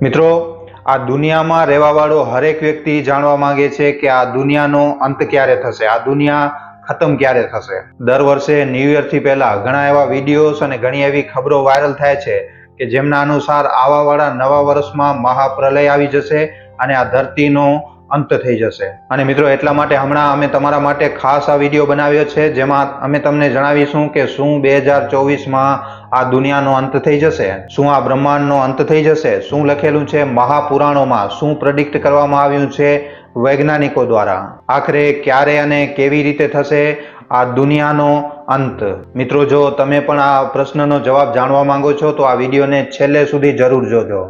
મિત્રો, આ દુનિયામાં રહેવાવાળો હરેક વ્યક્તિ જાણવા માંગે છે કે આ દુનિયાનો અંત ક્યારે થશે? આ દુનિયા ખતમ ક્યારે થશે? દર વર્ષે ન્યૂ યરથી પહેલા ઘણા એવા વિડીયોઝ અને ઘણી એવી ખબરો વાયરલ થાય છે કે જેમના અનુસાર આવાવાળા નવા વર્ષમાં મહાપ્રલય આવી જશે અને આ ધરતીનો અંત થઈ જશે. અને મિત્રો, એટલા માટે હમણાં અમે તમારા માટે ખાસ આ વીડિયો બનાવ્યો છે, જેમાં અમે તમને જણાવીશું કે શું બે હજાર ચોવીસમાં આ દુનિયાનો અંત થઈ જશે, શું આ બ્રહ્માંડનો અંત થઈ જશે, શું લખેલું છે મહાપુરાણોમાં, શું પ્રડિક્ટ કરવામાં આવ્યું છે વૈજ્ઞાનિકો દ્વારા. આખરે ક્યારે અને કેવી રીતે થશે આ દુનિયાનો અંત? મિત્રો, જો તમે પણ આ પ્રશ્નનો જવાબ જાણવા માંગો છો, તો આ વિડીયોને છેલ્લે સુધી જરૂર જોજો.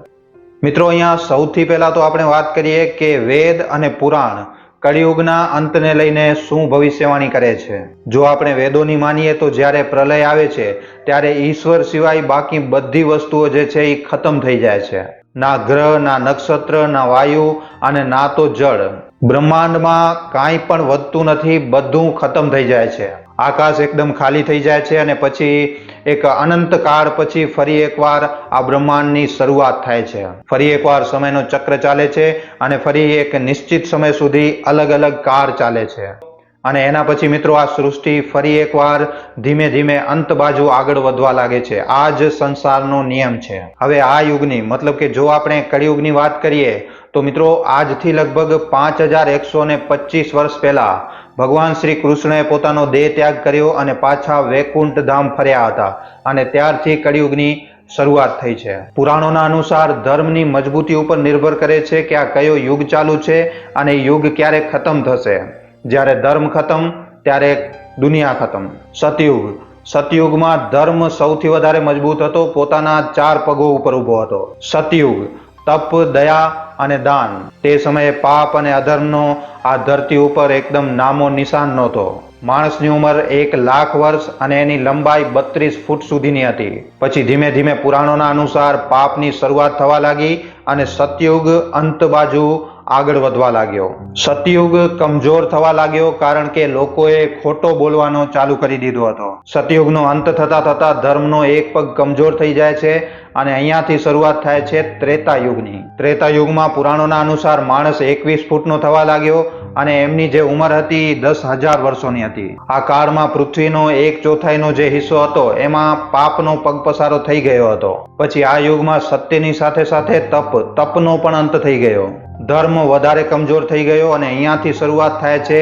મિત્રો, અહીંયા સૌથી પહેલાં તો આપણે વાત કરીએ કે વેદ અને પુરાણ કળિયુગના અંતને લઈને શું ભવિષ્યવાણી કરે છે. જો આપણે વેદોની માનીએ તો જ્યારે પ્રલય આવે છે, ત્યારે ઈશ્વર સિવાય બાકી બધી વસ્તુઓ જે છે એ ખતમ થઈ જાય છે. ના ગ્રહ, ના નક્ષત્ર, ના વાયુ અને ના તો જળ. બ્રહ્માંડમાં કાંઈ પણ વધતું નથી, બધું ખતમ થઈ જાય છે. આકાશ એકદમ ખાલી થઈ જાય છે અને પછી એક અનંત કાળ પછી ફરી એકવાર આ બ્રહ્માંડની શરૂઆત થાય છે. ફરી એકવાર સમયનો ચક્ર ચાલે છે અને ફરી એક નિશ્ચિત સમય સુધી અલગ અલગ કાળ ચાલે છે. અને એના પછી મિત્રો આ સૃષ્ટિ ફરી એકવાર ધીમે ધીમે અંત બાજુ આગળ વધવા લાગે છે. આ જ સંસારનો નિયમ છે. હવે આ યુગની, મતલબ કે જો આપણે કળિયુગની વાત કરીએ તો મિત્રો, આજથી લગભગ પાંચ હજાર એકસો ને પચીસ વર્ષ પહેલા ભગવાન શ્રી કૃષ્ણએ પોતાનો દેહ ત્યાગ કર્યો અને પાછા વૈકુંઠ ધામ ફર્યા હતા અને ત્યારથી કળિયુગની શરૂઆત થઈ છે. પુરાણોના અનુસાર ધર્મની મજબૂતી ઉપર નિર્ભર કરે છે કે આ કયો યુગ ચાલુ છે અને યુગ ક્યારે ખતમ થશે. જ્યારે ધર્મ ખતમ, ત્યારે દુનિયા ખતમ. સતયુગ. સતયુગમાં ધર્મ સૌથી વધારે મજબૂત હતો, પોતાના ચાર પગો ઉપર ઊભો હતો. સતયુગ. તપ, દયા અને દાન. તે સમયે પાપ અને અધર્મનો આ ધરતી ઉપર એકદમ નામો નિશાન નહોતો. માણસની ઉંમર એક લાખ વર્ષ અને એની લંબાઈ બત્રીસ ફૂટ સુધીની હતી. પછી ધીમે ધીમે પુરાણોના અનુસાર પાપની શરૂઆત થવા લાગી અને સતયુગ અંત બાજુ આગળ વધવા લાગ્યો. સતયુગ કમજોર થવા લાગ્યો કારણ કે લોકોએ ખોટો બોલવાનો ચાલુ કરી દીધો હતો. સતયુગનો અંત થતા થતા ધર્મનો એક પગ કમજોર થઈ જાય છે અને અહીંયાથી શરૂઆત થાય છે ત્રેતા યુગની ત્રેતા યુગમાં પુરાણોના અનુસાર માણસ એકવીસ ફૂટનો થવા લાગ્યો અને એમની જે ઉંમર હતી દસ હજાર વર્ષોની હતી. આ કાળમાં પૃથ્વીનો એક ચોથાઈનો જે હિસ્સો હતો, એમાં પાપનો પગપસારો થઈ ગયો હતો. પછી આ યુગમાં સત્યની સાથે સાથે તપ, તપનો પણ અંત થઈ ગયો. ધર્મ વધારે કમજોર થઈ ગયો અને અહીંયાથી શરૂઆત થાય છે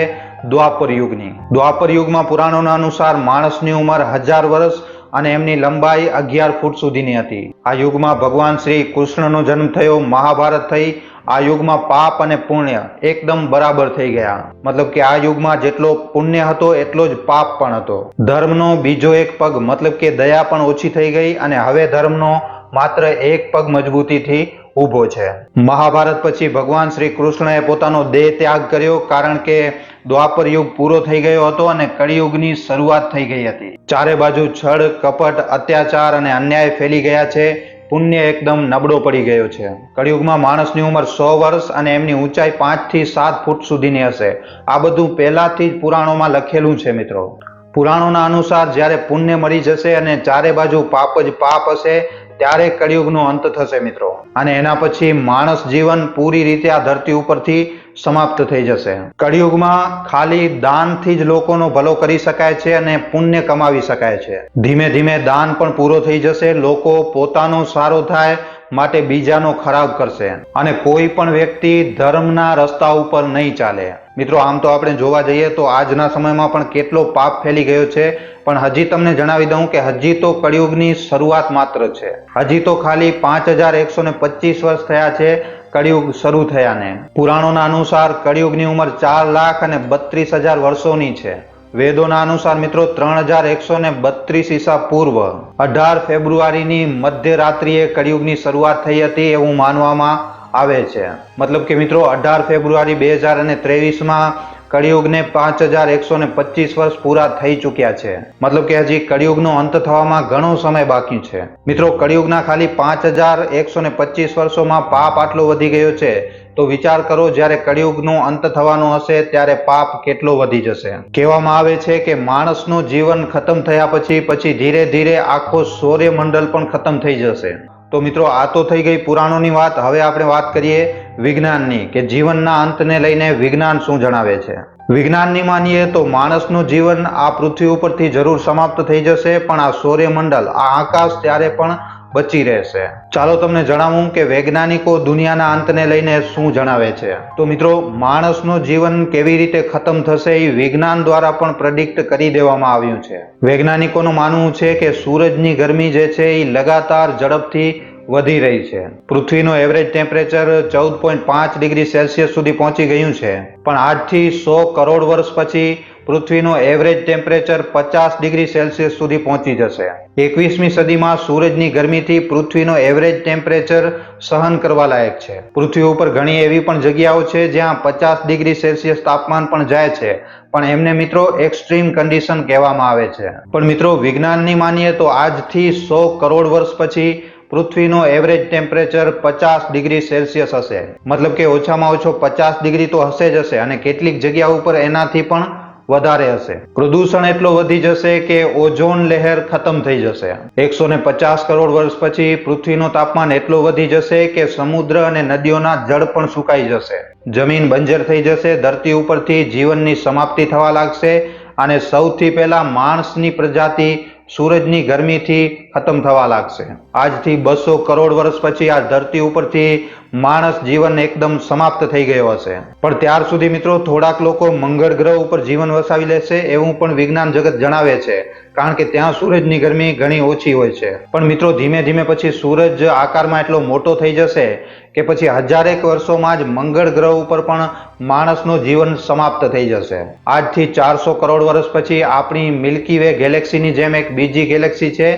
દ્વાપર યુગની. દ્વાપર યુગમાં પુરાણોના અનુસાર માણસની ઉંમર હજાર વર્ષ અને એમની લંબાઈ અગિયાર ફૂટ સુધીની હતી. આ યુગમાં ભગવાન શ્રી કૃષ્ણનો જન્મ થયો, મહાભારત થઈ. આ યુગમાં પાપ અને પુણ્ય એકદમ બરાબર થઈ ગયા. મતલબ કે આ યુગમાં જેટલો પુણ્ય હતો, એટલો જ પાપ પણ હતો. ધર્મનો બીજો એક પગ, મતલબ કે દયા પણ ઓછી થઈ ગઈ અને હવે ધર્મનો માત્ર એક પગ મજબૂતીથી ઊભો છે. મહાભારત પછી ભગવાન શ્રી કૃષ્ણએ પોતાનો દેહ ત્યાગ કર્યો કારણ કે દ્વાપર યુગ પૂરો થઈ ગયો હતો અને કળિયુગની શરૂઆત થઈ ગઈ હતી. ચારે બાજુ છળ, કપટ, અત્યાચાર અને અન્યાય ફેલી ગયા છે. પુણ્ય એકદમ નબળો પડી ગયો છે. કળિયુગમાં માણસની ઉંમર સો વર્ષ અને એમની ઊંચાઈ પાંચથી સાત ફૂટ સુધીની હશે. આ બધું પહેલાથી જ પુરાણોમાં લખેલું છે મિત્રો. પુરાણોના અનુસાર જ્યારે પુણ્ય મળી જશે અને ચારે બાજુ પાપ જ પાપ હશે ત્યારે કળિયુગનો અંત થશે મિત્રો. અને એના પછી માણસ જીવન પૂરી રીતે આ ધરતી ઉપરથી સમાપ્ત થઈ જશે. કળિયુગમાં ખાલી દાનથી જ લોકોનો ભલો કરી શકાય છે અને પુણ્ય કમાવી શકાય છે. ધીમે ધીમે દાન પણ પૂરો થઈ જશે. લોકો પોતાનો સારો થાય માટે બીજાનો ખરાબ કરશે. અને કોઈ પણ વ્યક્તિ ધર્મના રસ્તા ઉપર નહીં ચાલે. મિત્રો, આમ તો આપણે જોવા જઈએ તો આજના સમયમાં પણ કેટલો પાપ ફેલી ગયો છે. પણ હજી તમને જણાવી દઉં કે હજી તો કળિયુગની શરૂઆત માત્ર છે. હજી તો ખાલી પાંચ હજાર એકસો ને પચીસ વર્ષ થયા છે કળિયુગ શરૂ થયાને. પુરાણોના અનુસાર કળિયુગની ઉંમર ચાર લાખ અને બત્રીસ હજાર વર્ષોની છે. વેદોના અનુસાર મિત્રો ત્રણ હજાર એકસો ને બત્રીસ ઈસા પૂર્વ અઢાર ફેબ્રુઆરીની મધ્યરાત્રિએ કળિયુગની શરૂઆત થઈ હતી એવું માનવામાં આવે છે. મતલબ કે મિત્રો, અઢાર ફેબ્રુઆરી બે હજાર અને ત્રેવીસમાં કળિયુગને પાંચ હજાર એકસો ને પચીસ વર્ષ પૂરા થઈ ચૂક્યા છે. મતલબ કે હજી કળિયુગનો અંત થવામાં ઘણો સમય બાકી છે. મિત્રો, કળિયુગના ખાલી પાંચ હજાર એકસો ને પચીસ વર્ષોમાં પાપ આટલો વધી ગયો છે. તો વિચાર કરો, જ્યારે કળિયુગનો અંત થવાનો હશે, ત્યારે પાપ કેટલો વધી જશે? કહેવામાં આવે છે કે માણસનું જીવન ખતમ થયા પછી પછી ધીરે ધીરે આખો સૂર્યમંડળ પણ ખતમ થઈ જશે. તો મિત્રો, આ તો થઈ ગઈ પુરાણોની વાત. હવે આપણે વાત કરીએ વિજ્ઞાનની, કે જીવનના અંતને લઈને વિજ્ઞાન શું જણાવે છે? વિજ્ઞાનની માનીએ તો માણસનું જીવન આ પૃથ્વી ઉપરથી જરૂર સમાપ્ત થઈ જશે, પણ આ સૂર્યમંડળ આ આકાશ ત્યારે પણ બચી રહેશે. ચાલો તમને જણાવું કે વૈજ્ઞાનિકો દુનિયાના અંતને લઈને શું જણાવે છે. તો મિત્રો, માણસનું જીવન કેવી રીતે ખતમ થશે એ વિજ્ઞાન દ્વારા પણ પ્રેડિક્ટ કરી દેવામાં આવ્યું છે. વૈજ્ઞાનિકોનું માનવું છે કે સૂરજની ગરમી જે છે એ લગાતાર ઝડપથી વધી રહી છે. પૃથ્વીનું એવરેજ ટેમ્પરેચર ચૌદ પોઈન્ટ પાંચ ડિગ્રી સેલ્સિયસ સુધી પહોંચી ગયું છે. પણ આજથી સો કરોડ વર્ષ પછી પૃથ્વીનું એવરેજ ટેમ્પરેચર પચાસ ડિગ્રી સેલ્સિયસ સુધી પહોંચી જશે. એકવીસમી સદીમાં સૂરજની ગરમીથી પૃથ્વીનો એવરેજ ટેમ્પરેચર સહન કરવા લાયક છે. પૃથ્વી ઉપર ઘણી એવી પણ જગ્યાઓ છે જ્યાં પચાસ ડિગ્રી સેલ્સિયસ તાપમાન પણ જાય છે. પણ એમને મિત્રો એક્સ્ટ્રીમ કન્ડિશન કહેવામાં આવે છે. પણ મિત્રો વિજ્ઞાનની માનીએ તો આજથી સો કરોડ વર્ષ પછી પૃથ્વીનો એવરેજ ટેમ્પરેચર પચાસ ડિગ્રી સેલ્સિયસ હશે. મતલબ કે ઓછામાં ઓછો પચાસ ડિગ્રી તો હશે જ હશે અને કેટલીક જગ્યા ઉપર એનાથી પણ વધારે હશે. પ્રદૂષણ એટલો વધી જશે કે ઓઝોન લહેર ખતમ થઈ જશે. એકસો ને પચાસ કરોડ વર્ષ પછી પૃથ્વીનું તાપમાન એટલું વધી જશે કે સમુદ્ર અને નદીઓના જળ પણ સુકાઈ જશે. જમીન બંજર થઈ જશે, ધરતી ઉપરથી જીવનની સમાપ્તિ થવા લાગશે અને સૌથી પહેલા માણસની પ્રજાતિ સૂરજની ગરમીથી ખતમ થવા લાગશે. આજથી બસો કરોડ વર્ષ પછી આ ધરતી ઉપરથી માણસ જીવન એકદમ સમાપ્ત થઈ ગયો હશે. પણ ત્યાર સુધી મિત્રો થોડાક લોકો મંગળ ગ્રહ ઉપર જીવન વસાવી લેશે એવું પણ વિજ્ઞાન જગત જણાવે છે. કારણ કે ત્યાં સૂરજની ગરમી ઘણી ઓછી હોય છે. પણ મિત્રો ધીમે ધીમે પછી સૂરજ આકારમાં એટલો મોટો થઈ જશે કે પછી હજારેક વર્ષોમાં જ મંગળ ગ્રહ ઉપર પણ માણસનું જીવન સમાપ્ત થઈ જશે. આજથી ચારસો કરોડ વર્ષ પછી આપણી મિલ્કી વે ગેલેક્સીની જેમ એક બીજી ગેલેક્સી છે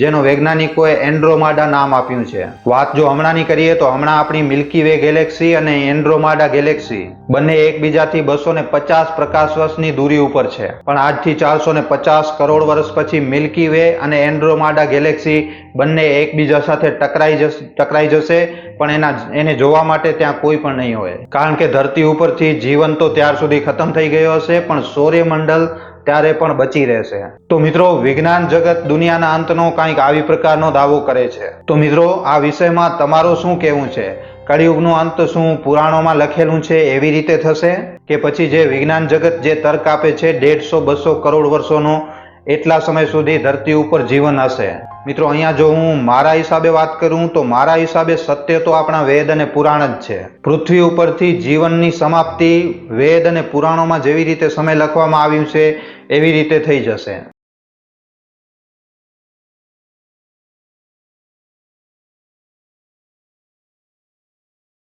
જેનો વૈજ્ઞાનિકોએ એન્ડ્રોમાડા નામ આપ્યું છે. વાત જો હમણાંની કરીએ તો હમણાં આપણી મિલ્કી વે ગેલેક્સી અને એન્ડ્રોમાડા ગેલેક્સી બંને એકબીજાથી બસો ને પચાસ પ્રકાશ વર્ષની દૂરી ઉપર છે. પણ આજથી ચારસો ને પચાસ કરોડ વર્ષ પછી મિલ્કી વે અને એન્ડ્રોમાડા ગેલેક્સી બંને એકબીજા સાથે ટકરાઈ જશે ટકરાઈ જશે, પણ એના એને જોવા માટે ત્યાં કોઈ પણ નહીં હોય. કારણ કે ધરતી ઉપરથી જીવન તો ત્યાર સુધી ખતમ થઈ ગયો હશે, પણ સૂર્યમંડળ ત્યારે પણ બચી રહેશે. તો મિત્રો, વિજ્ઞાન જગત દુનિયાના અંતનો કંઈક આવી પ્રકારનો દાવો કરે છે. તો મિત્રો, આ વિષયમાં તમારું શું કહેવું છે? કળિયુગનો અંત શું પુરાણોમાં લખેલું છે? એવી રીતે થશે? કે પછી જે વિજ્ઞાન જગત જે તર્ક આપે છે દેઢસો બસો કરોડ વર્ષોનો, એટલા સમય સુધી ધરતી ઉપર જીવન હશે. મિત્રો, અહીંયા જો હું મારા હિસાબે વાત કરું, તો મારા હિસાબે સત્ય તો આપણા વેદ અને પુરાણ જ છે. પૃથ્વી ઉપરથી જીવનની સમાપ્તિ વેદ અને પુરાણોમાં જેવી રીતે સમય લખવામાં આવ્યું છે, એવી રીતે થઈ જશે.